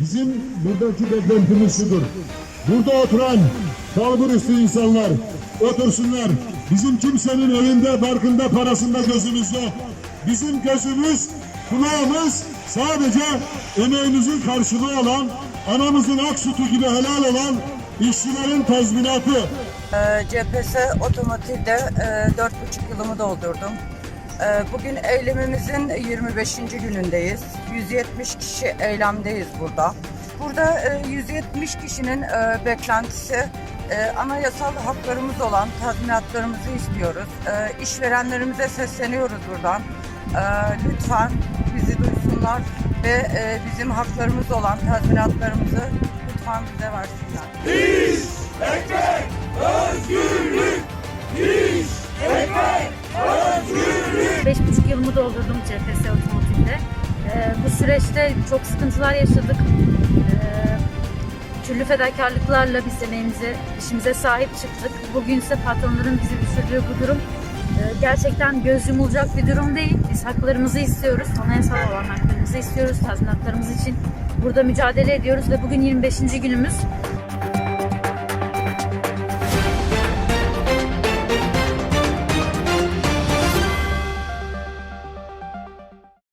Bizim buradaki beklentimiz şudur. Burada oturan kalbur üstü insanlar otursunlar. Bizim kimsenin evinde, barkında, parasında gözümüz yok. Bizim gözümüz, kulağımız sadece emeğimizin karşılığı olan, anamızın ak sütü gibi helal olan işçilerin tazminatı. Ee, CPS Otomotiv'de e, dört buçuk yılımı doldurdum. Ee, Bugün eylemimizin 25. günündeyiz. 170 kişi eylemdeyiz burada. Burada e, 170 kişinin e, beklentisi e, anayasal haklarımız olan tazminatlarımızı istiyoruz. E, İşverenlerimize sesleniyoruz buradan. E, Lütfen bizi duysunlar ve e, bizim haklarımız olan tazminatlarımızı 5,5 yılımı doldurdum CPS Otomotiv'de. Ee, bu süreçte çok sıkıntılar yaşadık. Ee, türlü fedakarlıklarla biz emeğimize, işimize sahip çıktık. Bugünse patronların bizi düşürdüğü bu durum e, gerçekten göz yumulacak bir durum değil. Biz haklarımızı istiyoruz, anayasal olan haklarımızı istiyoruz, tazminatlarımız için burada mücadele ediyoruz ve bugün 25. günümüz.